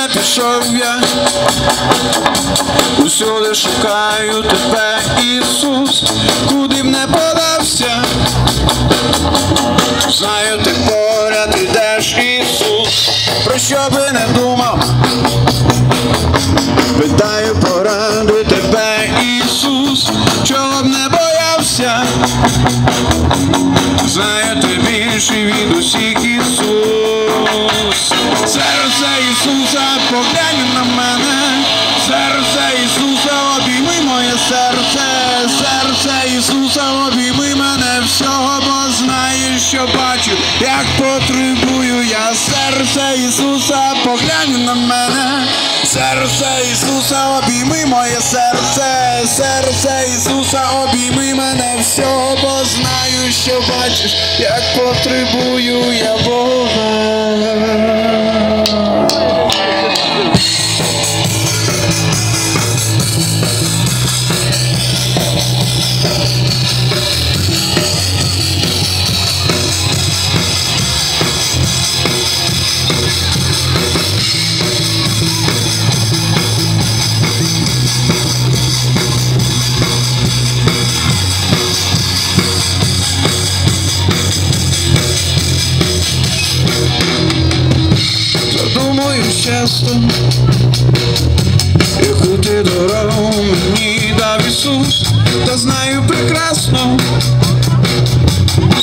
Не пішов я, усюди шукаю тебе, Ісус, куди б не подався, знаю, ти поряд ідеш, Ісус, про що би не думав, питаю поради тебе, Ісус, чого б не боявся, знаю, ти більший від усіх Ісус, серце Ісуса, поглянь на мене, серце Ісуса, обійми моє серце, серце Ісуса, обійми мене. Всього, бо знаєш, що бачу, як потребую я. Серце Ісуса, поглянь на мене, серце Ісуса, обійми моє серце, серце Ісуса, обійми мене. Всього, бо знаю, що бачиш, як потребую я Бога. Задумую часто, яку ти дорогу мені дав Ісус, та знаю прекрасно,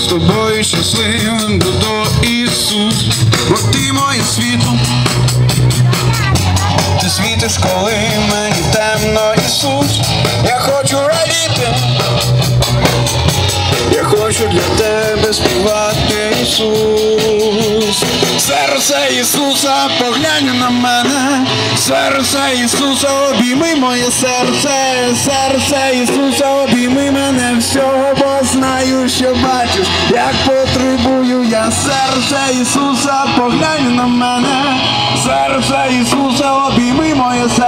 з тобою щасливим буду Ісус, бо ти моє світло, ти світиш, коли мені темно, Ісус, я хочу радіти. Я хочу для тебе співати Ісус. Серце Ісуса, поглянь на мене, серце Ісуса, обійми моє серце, серце Ісуса, обійми мене. Всього, бо знаю, що бачиш, як потребую я. Серце Ісуса, поглянь на мене, серце Ісуса, обійми моє серце.